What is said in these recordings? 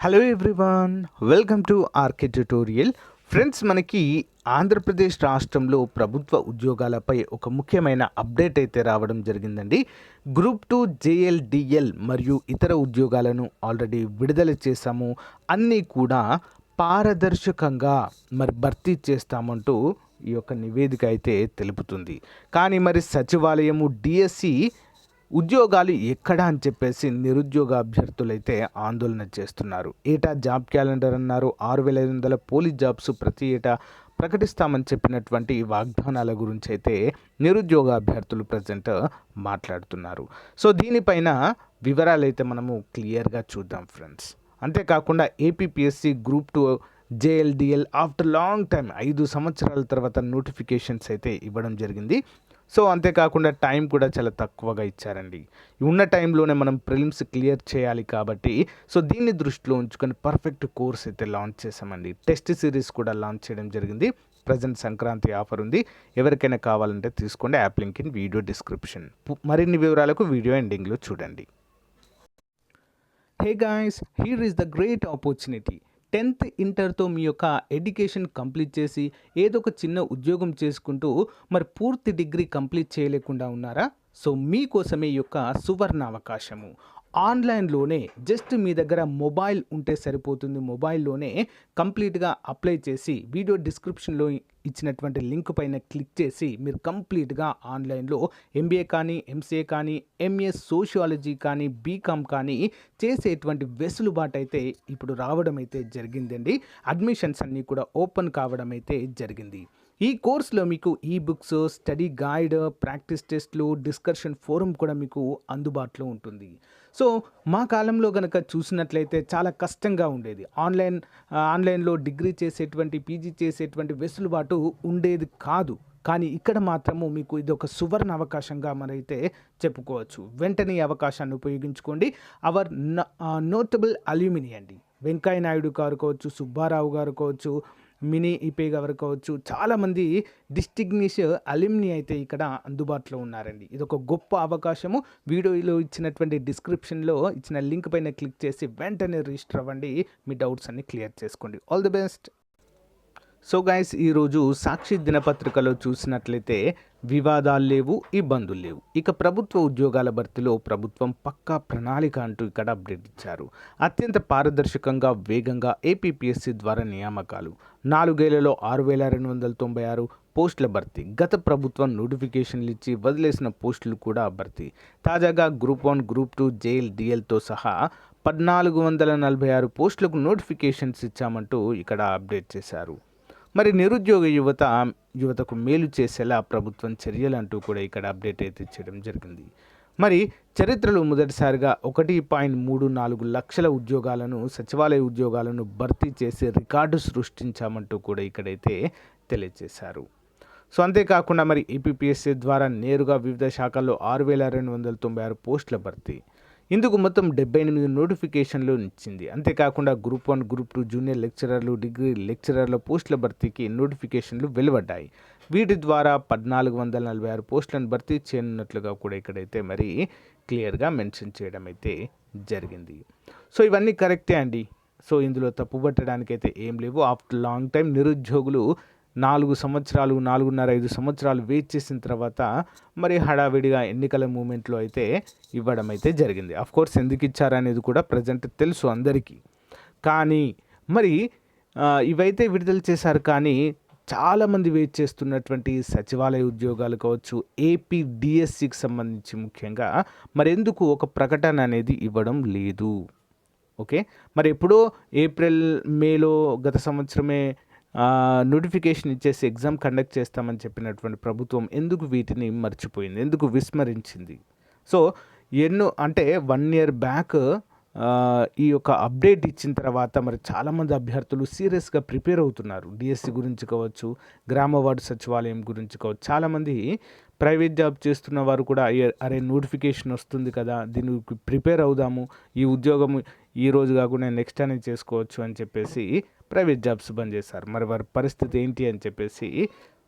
Hello everyone welcome to R K tutorial friends మనకి ఆంధ్రప్రదేశ్ రాష్ట్రంలో ప్రభుత్వ ఉద్యోగాలపై ఒక ముఖ్యమైన అప్డేట్ అయితే రావడం జరిగిందండి. గ్రూప్ టూ జేఎల్డిఎల్ మరియు ఇతర ఉద్యోగాలను ఆల్రెడీ విడుదల చేశాము. అన్నీ కూడా పారదర్శకంగా మరి భర్తీ చేస్తామంటూ ఈ యొక్క నివేదిక అయితే తెలుపుతుంది. కానీ మరి సచివాలయము డిఎస్సి ఉద్యోగాలు ఎక్కడ అని చెప్పేసి నిరుద్యోగ అభ్యర్థులైతే ఆందోళన చేస్తున్నారు. ఏటా జాబ్ క్యాలెండర్ అన్నారు. ఆరు వేల ఐదు వందల పోలీస్ జాబ్స్ ప్రతి ఏటా ప్రకటిస్తామని చెప్పినటువంటి వాగ్దానాల గురించి అయితే నిరుద్యోగ అభ్యర్థులు ప్రజెంట్ మాట్లాడుతున్నారు. సో దీనిపైన వివరాలు అయితే మనము క్లియర్గా చూద్దాం ఫ్రెండ్స్. అంతేకాకుండా APPSC group two JLDL after long time ఐదు సంవత్సరాల తర్వాత నోటిఫికేషన్స్ అయితే ఇవ్వడం జరిగింది. సో అంతేకాకుండా టైం కూడా చాలా తక్కువగా ఇచ్చారండి. ఉన్న టైంలోనే మనం ప్రిలిమ్స్ క్లియర్ చేయాలి కాబట్టి సో దీన్ని దృష్టిలో ఉంచుకొని పర్ఫెక్ట్ కోర్స్ అయితే లాంచ్ చేసామండి టెస్ట్ సిరీస్ కూడా లాంచ్ చేయడం జరిగింది. ప్రజెంట్ సంక్రాంతి ఆఫర్ ఉంది. ఎవరికైనా కావాలంటే తీసుకోండి. App link in video description. మరిన్ని వివరాలకు వీడియో ఎండింగ్లో చూడండి. Hey guys here is the great opportunity. Tenth ఇంటర్తో మీ యొక్క ఎడ్యుకేషన్ కంప్లీట్ చేసి ఏదో ఒక చిన్న ఉద్యోగం చేసుకుంటూ మరి పూర్తి డిగ్రీ కంప్లీట్ చేయలేకుండా ఉన్నారా? సో మీకోసమే ఈ యొక్క సువర్ణ అవకాశము ఆన్లైన్లోనే జస్ట్ మీ దగ్గర మొబైల్ ఉంటే సరిపోతుంది. మొబైల్లోనే కంప్లీట్గా అప్లై చేసి వీడియో డిస్క్రిప్షన్లో ఇచ్చినటువంటి లింక్ పైన క్లిక్ చేసి మీరు కంప్లీట్గా ఆన్లైన్లో ఎంబీఏ కానీ ఎంసీఏ కానీ ఎంఏ సోషియాలజీ కానీ బీకామ్ కానీ చేసేటువంటి వెసులుబాటు అయితే ఇప్పుడు రావడం అయితే జరిగిందండి. అడ్మిషన్స్ అన్నీ కూడా ఓపెన్ కావడం అయితే జరిగింది. ఈ కోర్సులో మీకు ఈ బుక్స్ స్టడీ గైడ్ ప్రాక్టీస్ టెస్ట్లు డిస్కషన్ ఫోరం కూడా మీకు అందుబాటులో ఉంటుంది. సో మా కాలంలో కనుక చూసినట్లయితే చాలా కష్టంగా ఉండేది. ఆన్లైన్ ఆన్లైన్లో డిగ్రీ చేసేటువంటి పీజీ చేసేటువంటి వెసులుబాటు ఉండేది కాదు. కానీ ఇక్కడ మాత్రము మీకు ఇది ఒక సువర్ణ అవకాశంగా మనైతే చెప్పుకోవచ్చు. వెంటనే అవకాశాన్ని ఉపయోగించుకోండి. అవర్ నోటబుల్ అల్యూమిని అండి. వెంకయ్య నాయుడు గారు కావచ్చు సుబ్బారావు గారు కావచ్చు మినీ ఈపే వరకు కావచ్చు చాలామంది డిస్టిగ్నిష్ అలిమ్ని అయితే ఇక్కడ అందుబాటులో ఉన్నారండి. ఇది ఒక గొప్ప అవకాశము. వీడియోలో ఇచ్చినటువంటి డిస్క్రిప్షన్లో ఇచ్చిన లింక్ పైన క్లిక్ చేసి వెంటనే రిజిస్టర్ అవ్వండి. మీ డౌట్స్ అన్ని క్లియర్ చేసుకోండి. All the best. So guys ఈరోజు సాక్షి దినపత్రికలో చూసినట్లయితే వివాదాలు లేవు ఇబ్బందులు లేవు. ఇక ప్రభుత్వ ఉద్యోగాల భర్తీలో ప్రభుత్వం పక్కా ప్రణాళిక అంటూ ఇక్కడ అప్డేట్ ఇచ్చారు. అత్యంత పారదర్శకంగా వేగంగా ఏపీపీఎస్సీ ద్వారా నియామకాలు. నాలుగేళ్ళలో ఆరు వేల రెండు వందల తొంభై ఆరు పోస్టుల భర్తీ. గత ప్రభుత్వం నోటిఫికేషన్లు ఇచ్చి వదిలేసిన పోస్టులు కూడా భర్తీ. తాజాగా group one group two JL డిఎల్తో సహా పద్నాలుగు వందల నలభై ఆరు పోస్టులకు నోటిఫికేషన్స్ ఇచ్చామంటూ ఇక్కడ అప్డేట్ చేశారు. మరి నిరుద్యోగ యువత యువతకు మేలు చేసేలా ప్రభుత్వం చర్యలు అంటూ కూడా ఇక్కడ అప్డేట్ అయితే చేయడం జరిగింది. మరి చరిత్రలో మొదటిసారిగా ఒకటి పాయింట్ మూడు నాలుగు లక్షల ఉద్యోగాలను సచివాలయ ఉద్యోగాలను భర్తీ చేసి రికార్డు సృష్టించామంటూ కూడా ఇక్కడైతే తెలియజేశారు. సో అంతేకాకుండా మరి ఏపీపీఎస్సీ ద్వారా నేరుగా వివిధ శాఖల్లో ఆరు వేల రెండు వందల తొంభై ఆరు పోస్టుల భర్తీ. ఇందుకు మొత్తం డెబ్బై ఎనిమిది నోటిఫికేషన్లు ఇచ్చింది అంతేకాకుండా group one group two junior లెక్చరర్లు degree లెక్చరర్ల పోస్టుల భర్తీకి నోటిఫికేషన్లు వెలువడ్డాయి. వీటి ద్వారా పద్నాలుగు వందల నలభై ఆరు పోస్టులను భర్తీ చేయనున్నట్లుగా కూడా ఇక్కడైతే మరి క్లియర్గా మెన్షన్ చేయడం అయితే జరిగింది. సో ఇవన్నీ కరెక్టే అండి. సో ఇందులో తప్పుపట్టడానికి అయితే ఏం లేవు. ఆఫ్టర్ లాంగ్ టైం నిరుద్యోగులు నాలుగు సంవత్సరాలు నాలుగున్నర ఐదు సంవత్సరాలు వెయిట్ చేసిన తర్వాత మరి హడావిడిగా ఎన్నికల మూమెంట్లో అయితే ఇవ్వడం అయితే జరిగింది. కోర్స్ ఎందుకు ఇచ్చారనేది కూడా ప్రజెంట్ తెలుసు అందరికీ. కానీ మరి ఇవైతే విడుదల చేశారు కానీ చాలామంది వెయిట్ చేస్తున్నటువంటి సచివాలయ ఉద్యోగాలు కావచ్చు ఏపీ డిఎస్సికి సంబంధించి ముఖ్యంగా మరి ఎందుకు ఒక ప్రకటన అనేది ఇవ్వడం లేదు? ఓకే? మరి ఎప్పుడో ఏప్రిల్ మేలో గత సంవత్సరమే నోటిఫికేషన్ ఇచ్చేసి ఎగ్జామ్ కండక్ట్ చేస్తామని చెప్పినటువంటి ప్రభుత్వం ఎందుకు వీటిని మర్చిపోయింది? ఎందుకు విస్మరించింది? సో ఎన్నో అంటే వన్ ఇయర్ బ్యాక్ ఈ యొక్క అప్డేట్ ఇచ్చిన తర్వాత మరి చాలామంది అభ్యర్థులు సీరియస్గా ప్రిపేర్ అవుతున్నారు. డిఎస్సి గురించి కావచ్చు గ్రామ వార్డు సచివాలయం గురించి కావచ్చు చాలామంది ప్రైవేట్ జాబ్ చేస్తున్న వారు కూడా అరే నోటిఫికేషన్ వస్తుంది కదా దీనికి ప్రిపేర్ అవుదాము. ఈ ఉద్యోగం ఈ రోజు కాకుండా నెక్స్ట్ అనేది చేసుకోవచ్చు అని చెప్పేసి ప్రైవేట్ జాబ్స్ బంద్ చేశారు. మరి వారి పరిస్థితి ఏంటి అని చెప్పేసి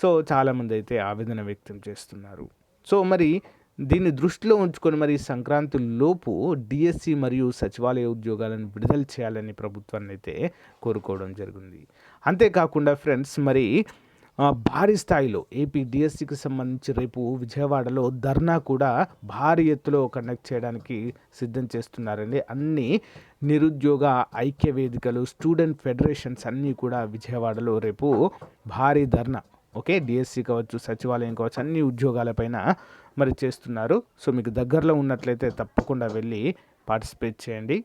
సో చాలామంది అయితే ఆవేదన వ్యక్తం చేస్తున్నారు. సో మరి దీన్ని దృష్టిలో ఉంచుకొని మరి సంక్రాంతి లోపు డిఎస్సి మరియు సచివాలయ ఉద్యోగాలను విడుదల చేయాలని ప్రభుత్వాన్ని అయితే కోరుకోవడం జరిగింది. అంతేకాకుండా ఫ్రెండ్స్ మరి భారీ స్థాయిలో ఏపీ డిఎస్సికి సంబంధించి రేపు విజయవాడలో ధర్నా కూడా భారీ ఎత్తులో కండక్ట్ చేయడానికి సిద్ధం చేస్తున్నారండి. అన్ని నిరుద్యోగ ఐక్య వేదికలు స్టూడెంట్ ఫెడరేషన్స్ అన్నీ కూడా విజయవాడలో రేపు భారీ ధర్నా ఓకే? డిఎస్సి కావచ్చు సచివాలయం కావచ్చు అన్ని ఉద్యోగాలపైన మరి చేస్తున్నారు. సో మీకు దగ్గరలో ఉన్నట్లయితే తప్పకుండా వెళ్ళి పార్టిసిపేట్ చేయండి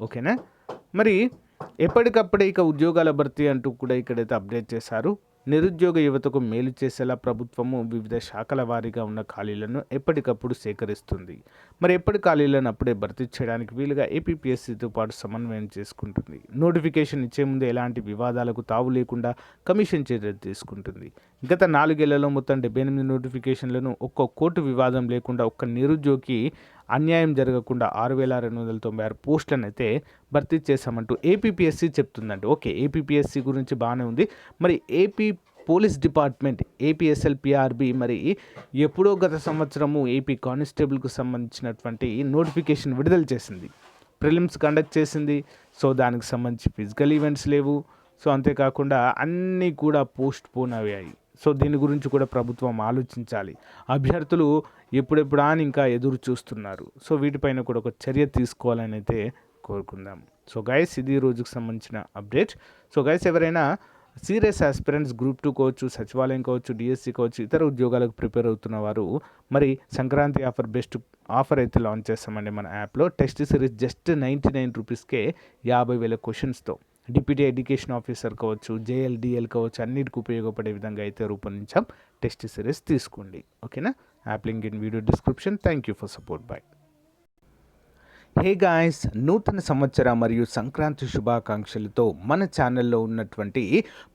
ఓకేనా? మరి ఎప్పటికప్పుడే ఇక ఉద్యోగాల భర్తీ అంటూ కూడా ఇక్కడైతే అప్డేట్ చేశారు. నిరుద్యోగ యువతకు మేలు చేసేలా ప్రభుత్వము వివిధ శాఖల వారీగా ఉన్న ఖాళీలను ఎప్పటికప్పుడు సేకరిస్తుంది. మరి ఎప్పటి ఖాళీలను అప్పుడే భర్తీ చేయడానికి వీలుగా ఏపీపీఎస్సీతో పాటు సమన్వయం చేసుకుంటుంది. నోటిఫికేషన్ ఇచ్చే ముందు ఎలాంటి వివాదాలకు తావు లేకుండా కమిషన్ చర్యలు తీసుకుంటుంది. గత నాలుగేళ్ళలో మొత్తం డెబ్బై ఎనిమిది నోటిఫికేషన్లను ఒక్క కోర్టు వివాదం లేకుండా ఒక్క నిరుద్యోగి అన్యాయం జరగకుండా ఆరు వేల రెండు వందల తొంభై ఆరు పోస్టులను అయితే భర్తీ చేశామంటూ ఏపీపీఎస్సీ చెప్తుందండి ఓకే ఏపీపీఎస్సీ గురించి బాగానే ఉంది. మరి AP police department APSL PRB మరి ఎప్పుడో గత సంవత్సరము ఏపీ కానిస్టేబుల్కు సంబంధించినటువంటి నోటిఫికేషన్ విడుదల చేసింది. ప్రిలిమ్స్ కండక్ట్ చేసింది. సో దానికి సంబంధించి ఫిజికల్ ఈవెంట్స్ లేవు. సో అంతేకాకుండా అన్నీ కూడా పోస్ట్ పోన్ అయ్యాయి. సో దీని గురించి కూడా ప్రభుత్వం ఆలోచించాలి. అభ్యర్థులు ఎప్పుడెప్పుడా అని ఇంకా ఎదురు చూస్తున్నారు. సో వీటిపైన కూడా ఒక చర్య తీసుకోవాలని అయితే కోరుకుందాం. సో గైస్ ఇది రోజుకు సంబంధించిన అప్డేట్. సో గైస్ ఎవరైనా సీరియస్ ఆస్పిరెంట్స్ గ్రూప్ టూ కావచ్చు సచివాలయం కావచ్చు డిఎస్సి కావచ్చు ఇతర ఉద్యోగాలకు ప్రిపేర్ అవుతున్న వారు మరి సంక్రాంతి ఆఫర్ బెస్ట్ ఆఫర్ అయితే లాంచ్ చేస్తామండి మన యాప్లో. Test series just ninety nine రూపీస్కే యాభై వేల క్వశ్చన్స్తో. డిప్యూటీ ఎడ్యుకేషన్ ఆఫీసర్ కావచ్చు జేఎల్డిఎల్ కావచ్చు అన్నిటికి ఉపయోగపడే విధంగా అయితే రూపొందించాం. టెస్ట్ సిరీస్ తీసుకోండి. ఓకేనా? App link in video description. Thank you for support bye hey guys నూతన సంవత్సర మరియు సంక్రాంతి శుభాకాంక్షలతో మన ఛానల్లో ఉన్నటువంటి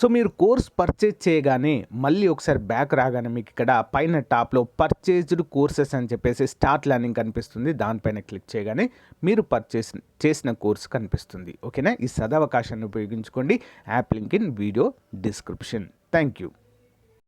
సో మీరు కోర్స్ పర్చేజ్ చేయగానే మళ్ళీ ఒకసారి బ్యాక్ రాగానే మీకు ఇక్కడ పైన టాప్లో పర్చేజ్డ్ కోర్సెస్ అని చెప్పేసి స్టార్ట్ లర్నింగ్ కనిపిస్తుంది. దానిపైన క్లిక్ చేయగానే మీరు పర్చేస్ చేసిన కోర్స్ కనిపిస్తుంది. ఓకేనా? ఈ సదవకాశాన్ని ఉపయోగించుకోండి. App link in video description. Thank you